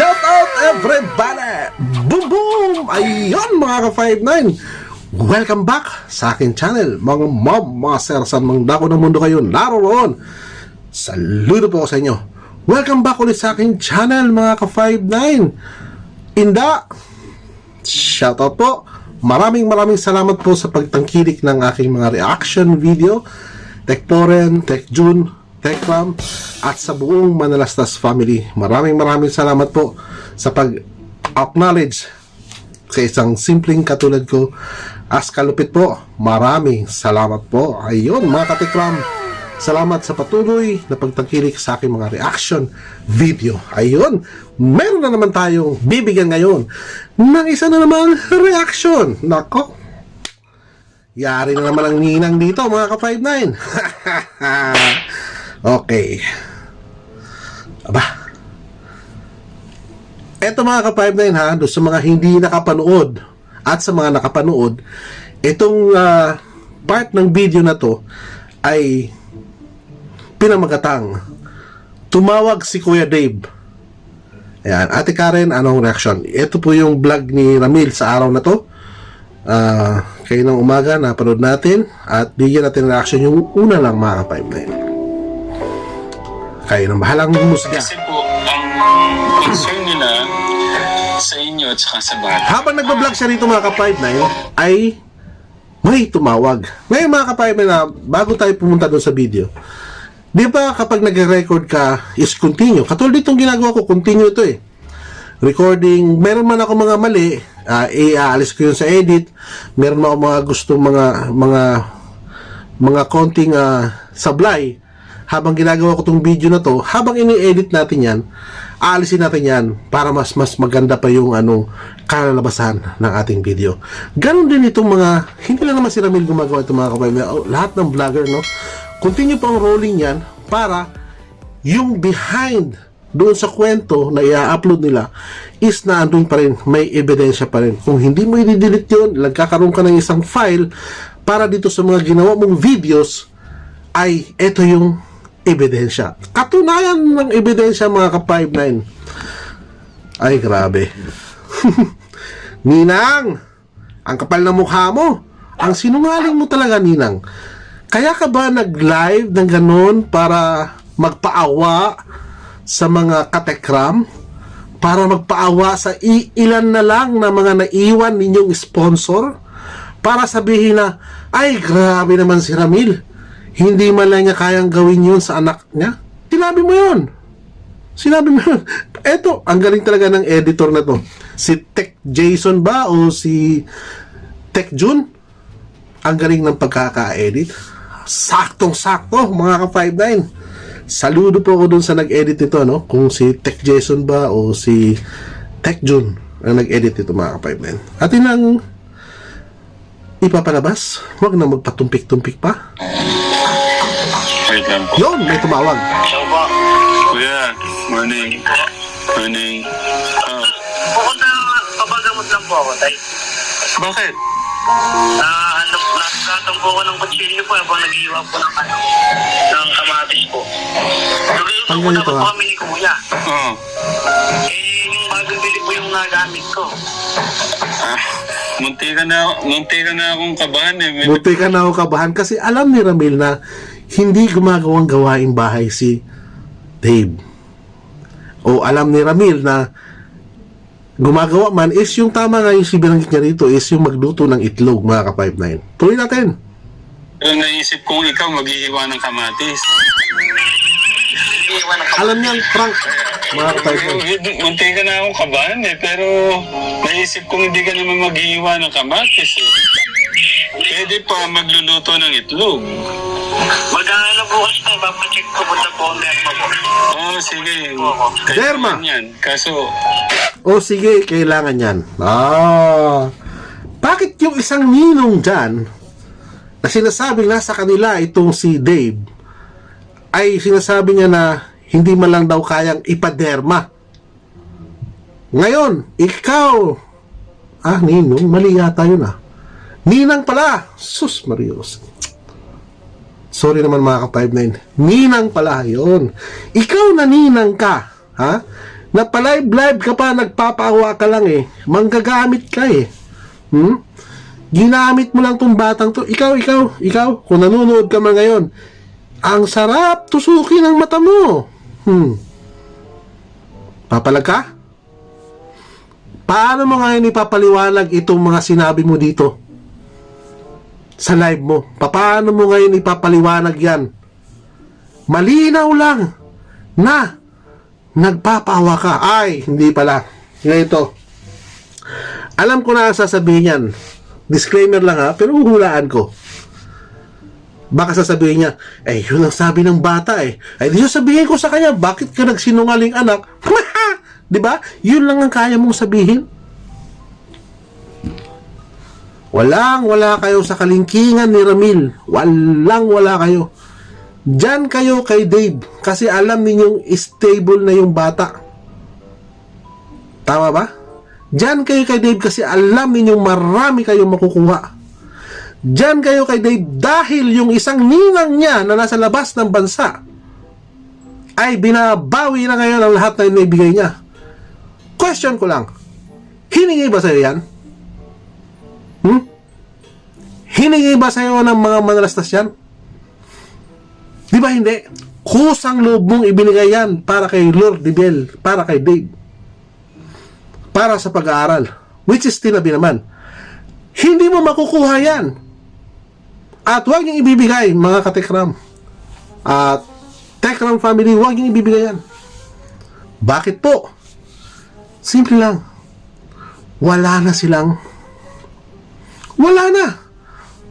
Shout out everybody! Boom boom! Ayun mga ka-59! Welcome back sa akin channel, mga mom, mga sir, saan mang dako ng mundo kayo naroon. Saludo po sa inyo. Welcome back ulit sa akin channel, mga ka-59. Inda! Shout out po! Maraming maraming salamat po sa pagtangkilik ng aking mga reaction video. Tech Poren, Tech June, Techram, at sa buong Manalastas family. Maraming maraming salamat po sa pag-acknowledge sa isang simpleng katulad ko. As kalupit po, maraming salamat po. Ayun, mga katikram, salamat sa patuloy na pagtangkilik sa aking mga reaction video. Ayun, meron na naman tayong bibigyan ngayon ng isa na namang reaction. Nako, Yari na naman ang ninang dito, mga ka-59. okay. Aba. Eto mga ka-59 ha, doon sa mga hindi nakapanood at sa mga nakapanood, itong ah, part ng video na to ay pinamagatang tumawag si Kuya Dave. Ayan, Ate Karen, anong reaction? Ito po yung vlog ni Ramil sa araw na to. Ah, kayo ng umaga, napanood natin at bigyan natin reaction yung una lang mga ka-59. Kayo ng bahalang humusga. Kasi po, ang concern nila sa inyo at saka sa bata. Habang nagbablog siya rito mga ka-59 ay may tumawag. Ngayon mga ka-59 na bago tayo pumunta doon sa video, di ba kapag nag-record ka is continue. Katulad itong ginagawa ko, continue ito eh. Recording, meron man ako mga mali, uh, i-aalis ko yun sa edit. Meron man ako mga gusto mga mga mga konting ah, sablay habang ginagawa ko tong video na to, habang ini-edit natin yan, aalisin natin yan para mas mas maganda pa yung ano kalalabasan ng ating video. Ganon din itong mga, hindi lang naman si Ramil gumagawa itong mga kapay, oh, lahat ng vlogger, no? Continue pang rolling yan para yung behind doon sa kwento na i-upload nila is na andun pa rin, may ebidensya pa rin. Kung hindi mo i-delete yun, nagkakaroon ka ng isang file para dito sa mga ginawa mong videos ay ito yung ebidensya. Katunayan ng ebidensya mga ka-59. Ay, grabe. Ninang, ang kapal ng mukha mo. Ang sinungaling mo talaga, Ninang. Kaya ka ba nag-live ng ganun para magpaawa sa mga katekram? Para magpaawa sa ilan na lang na mga naiwan ninyong sponsor? Para sabihin na, ay grabe naman si Ramil. Hindi man lang niya kayang gawin yun sa anak niya. Sinabi mo yun. Sinabi mo yun. Eto, ang galing talaga ng editor na to. Si Tech Jason ba o si Tech June? Ang galing ng pagkaka-edit. Saktong-sakto, mga ka-59. Saludo po ako dun sa nag-edit nito, no? Kung si Tech Jason ba o si Tech June ang nag-edit nito, mga ka-59. Atin ang ipapalabas. Huwag na magpatumpik-tumpik pa. Wait lang po. Yon, may tumawag. Kuya, morning. Morning. Oh, na papagamot lang po ako, tay. bakit? Na ano, nakakatang po ako ng kutsilyo po habang nag-iwa po ng ano, ng kamatis po. Ang po na po kami ni Kuya. Oh, Eh, yung bagong bili po yung nagamit ko. ah, munti ka na, munti ka na akong kabahan eh. May, Buti ka na ako kabahan kasi alam ni Ramil na hindi gumagawang gawaing bahay si Dave. O alam ni Ramil na gumagawa man is yung tama nga yung si binanggit niya rito is yung magluto ng itlog mga ka-59. Tuloy natin. pero naisip kong ikaw maghihiwa ng kamatis. Ng Alam niya, prank mga ka-59. Hindi- Munti ka na akong kabahan eh, pero naisip kong hindi ka naman maghihiwa ng kamatis eh. Pwede pa magluluto ng itlog. Mag-ano bukas tayo, papacheck ko po na po ang derma po. Oo, oh, sige. Derma. Yan. Kaso, O sige, kailangan yan. Ah, bakit yung isang ninong dyan na sinasabing nasa kanila itong si Dave ay sinasabi niya na hindi man lang daw kayang ipaderma. Ngayon, ikaw, ah, ninong, mali yata yun ah. Ninang pala. Sus, Marios. Sorry naman mga ka-59. Ninang pala, yon. Ikaw na ninang ka, ha? Na palive-live ka pa, nagpapaawa ka lang eh. Manggagamit ka eh. Hmm? Ginamit mo lang tong batang to. Ikaw, ikaw, ikaw, kung nanonood ka man ngayon, ang sarap tusukin ng mata mo. Hmm. Papalag ka? Paano mo ngayon ipapaliwanag itong mga sinabi mo dito? Sa live mo. Paano mo ngayon ipapaliwanag yan? Malinaw lang na nagpapawa ka. Ay, hindi pala. Ganito. Alam ko na ang sasabihin yan. Disclaimer lang ha, pero uhulaan ko. Baka sasabihin niya, eh, yun ang sabi ng bata eh. Ay, di sabihin ko sa kanya, bakit ka nagsinungaling anak? di ba? Yun lang ang kaya mong sabihin. Walang wala kayo sa kalingkingan ni Ramil. Walang wala kayo. Diyan kayo kay Dave kasi alam ninyong stable na yung bata. Tama ba? Diyan kayo kay Dave kasi alam ninyong marami kayong makukuha. Diyan kayo kay Dave dahil yung isang ninang niya na nasa labas ng bansa ay binabawi na ngayon ang lahat na inibigay niya. Question ko lang, hiningi ba sa'yo yan? Hmm? Hiningi ba sa'yo ng mga manalastas yan? Hindi? Kusang loob mong ibinigay yan para kay Lord Dibel, para kay Dave. Para sa pag-aaral. Which is tinabi naman. Hindi mo makukuha yan. At huwag niyong ibibigay, mga katekram. At Tekram family, huwag niyong ibibigay yan. Bakit po? Simple lang. Wala na silang wala na.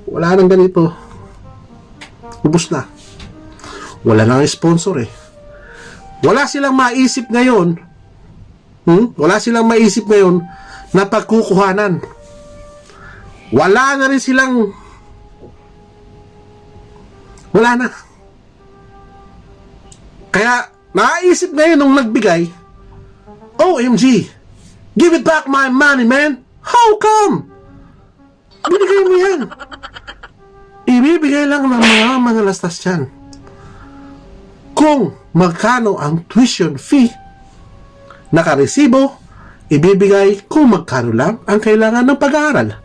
Wala nang ganito. Ubus na. Wala nang sponsor eh. Wala silang maisip ngayon. Hmm? Wala silang maisip ngayon na pagkukuhanan. Wala na rin silang wala na. Kaya naisip ngayon nung nagbigay, OMG, give it back my money, man. How come? Binigay mo yan. Ibibigay lang ng mga manalastas yan. Kung magkano ang tuition fee, nakaresibo, ibibigay kung magkano lang ang kailangan ng pag-aaral.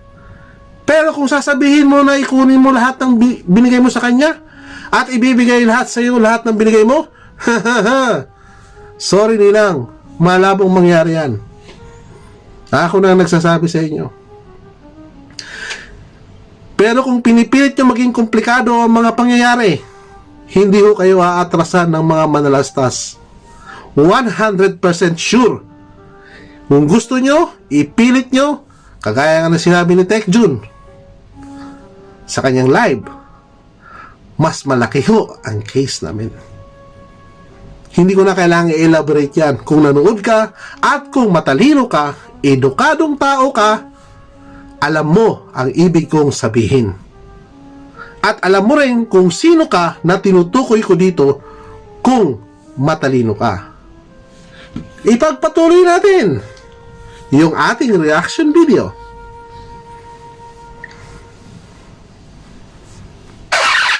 Pero kung sasabihin mo na ikunin mo lahat ng bi- binigay mo sa kanya, at ibibigay lahat sa iyo lahat ng binigay mo, sorry nilang, malabong mangyari yan. Ako na ang nagsasabi sa inyo. Pero kung pinipilit nyo maging komplikado ang mga pangyayari, hindi ho kayo aatrasan ng mga manalastas. 100% sure. Kung gusto nyo, ipilit nyo, kagaya nga na sinabi ni Tech Jun sa kanyang live, mas malaki ho ang case namin. Hindi ko na kailangan i-elaborate yan. Kung nanood ka at kung matalino ka, edukadong tao ka, alam mo ang ibig kong sabihin. At alam mo rin kung sino ka na tinutukoy ko dito kung matalino ka. Ipagpatuloy natin yung ating reaction video.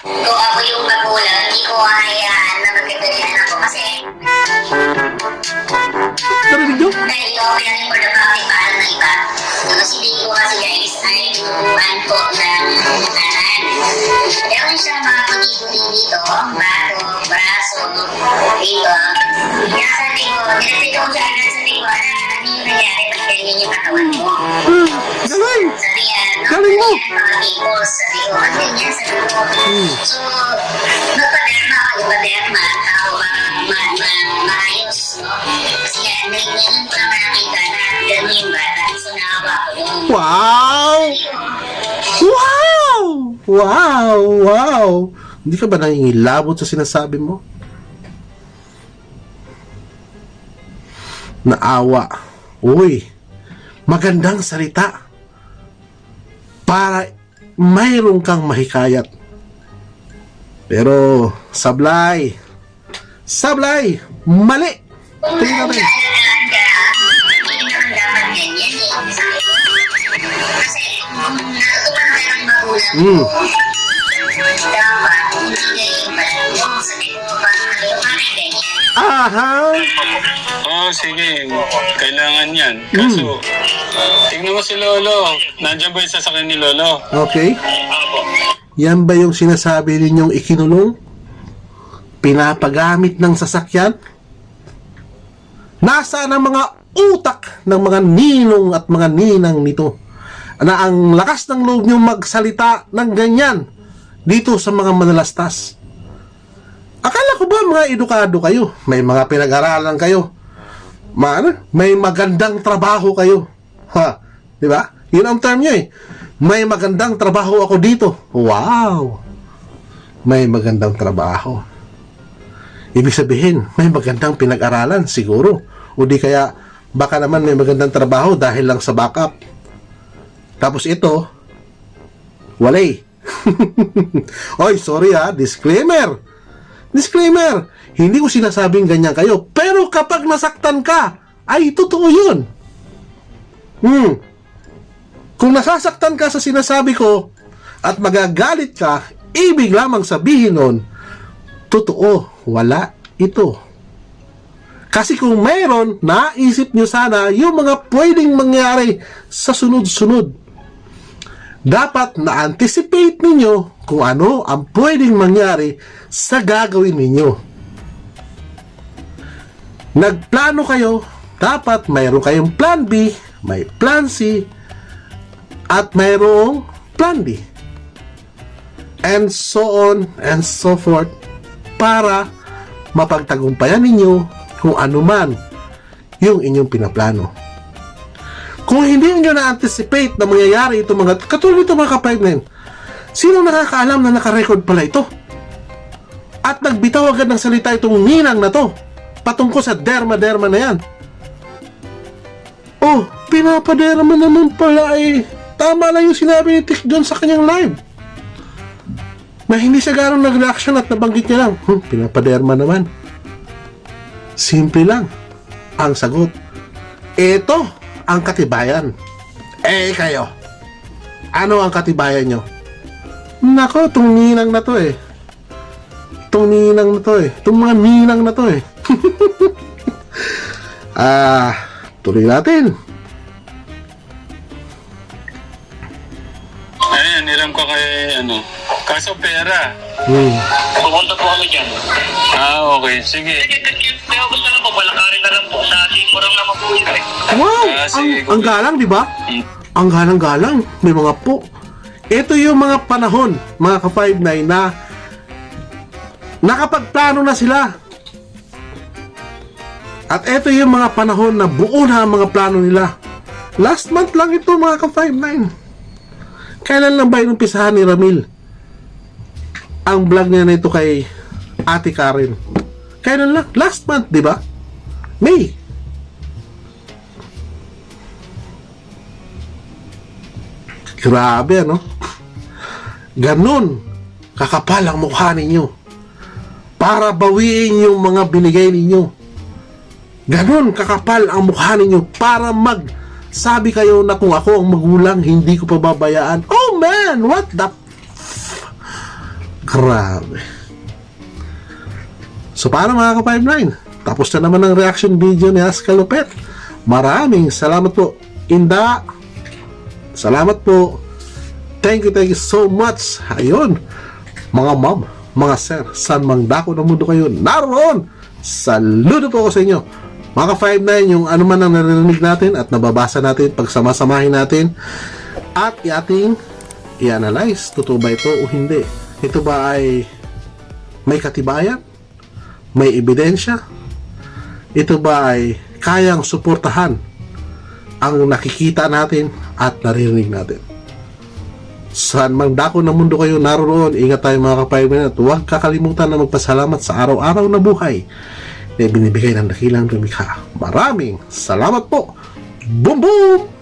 Kung ako yung magulang, Siyang mga puti-puti dito, bato, braso, dito. Kaya sabi ko, nilapit ko siya agad sabi ko, anak, ano yung nangyari pag ganyan yung katawan mo? Hmm, galing! Sabi niya, no, Galing mo. mga pimples. Sabi ko, ganyan? Sabi ko, so, Wow! Wow! Hindi ka ba nangingilabot sa sinasabi mo? Naawa. Uy, magandang salita. Para mayroon kang mahikayat. Pero, sablay. Sablay! Mali! Tingnan natin. Ganyan. Aha! Oo, sige. Kailangan yan. Kaso, tignan mo si Lolo. Nandiyan ba yung sasakyan ni Lolo? Okay. Yan ba yung sinasabi ninyong ikinulong? Pinapagamit ng sasakyan? Nasaan ang mga utak ng mga ninong at mga ninang nito? Na ang lakas ng loob niyong magsalita ng ganyan dito sa mga manalastas. Akala ko ba mga edukado kayo? May mga pinag-aralan kayo? Ma, ano? May magandang trabaho kayo. Ha? Di ba? Yun ang term niyo eh. May magandang trabaho ako dito. Wow! May magandang trabaho. Ibig sabihin, may magandang pinag-aralan siguro. O di kaya, baka naman may magandang trabaho dahil lang sa backup. Tapos ito, walay. Oy, sorry ha, disclaimer. Disclaimer, hindi ko sinasabing ganyan kayo. Pero kapag nasaktan ka, ay totoo yun. Hmm. Kung nasasaktan ka sa sinasabi ko at magagalit ka, ibig lamang sabihin nun, totoo, wala ito. Kasi kung mayroon, naisip nyo sana yung mga pwedeng mangyari sa sunod-sunod. Dapat na-anticipate ninyo kung ano ang pwedeng mangyari sa gagawin ninyo. Nagplano kayo, dapat mayroon kayong plan B, may plan C, at mayroong plan D. And so on and so forth para mapagtagumpayan ninyo kung ano man yung inyong pinaplano. Kung hindi nyo na-anticipate na mangyayari ito mga, katulad ito mga ka-5 sino nakakaalam na nakarecord pala ito? At nagbitaw agad ng salita itong ninang na to patungkol sa derma-derma na yan. Oh, pinapaderma naman pala eh. Tama lang yung sinabi ni Tick John sa kanyang live. Na hindi siya garong nag-reaction at nabanggit niya lang, hmm, pinapaderma naman. Simple lang ang sagot. Ito ang katibayan. Eh kayo, ano ang katibayan nyo? Nako, itong ninang na to eh. Itong ninang na to eh. Itong mga ninang na to eh. Ah, tuloy natin. Ayan, niram ko kay ano. Kaso pera. Hmm. Pupunta po kami dyan. Ah, okay. Sige. Sige, kaya gusto lang po, balakarin na lang po. Sa Timorong naman po yun. eh. Wow! Ah, ang, sige, ang galang, di ba? Hmm. Ang galang-galang. May mga po. Ito yung mga panahon, mga ka-59 na nakapagplano na sila. At ito yung mga panahon na buo na ang mga plano nila. Last month lang ito mga ka-59. Kailan lang ba inumpisahan ni Ramil? Ang vlog niya na ito kay Ate Karen. Kailan lang? Last month, di ba? May. Grabe, ano? Ganon, kakapal ang mukha ninyo. Para bawiin yung mga binigay ninyo. Ganon, kakapal ang mukha ninyo para mag sabi kayo na kung ako ang magulang, hindi ko pababayaan. Oh man, what the Grabe. So paano mga ka-59? Tapos na naman ang reaction video ni Aska Lopet. Maraming salamat po. Inda, salamat po. Thank you, thank you so much. Ayun, mga ma'am, mga sir, saan mang dako ng mundo kayo, naroon. Saludo po ako sa inyo. Mga ka-59, yung ano man ang narinig natin at nababasa natin, pagsamasamahin natin, at ating i-analyze, totoo ba ito o hindi. Ito ba ay may katibayan? May ebidensya? Ito ba ay kayang suportahan ang nakikita natin at naririnig natin? Saan mang dako ng mundo kayo naroon, ingat tayo mga kapayman at huwag kakalimutan na magpasalamat sa araw-araw na buhay na binibigay ng dakilang lumikha. Maraming salamat po! Boom boom!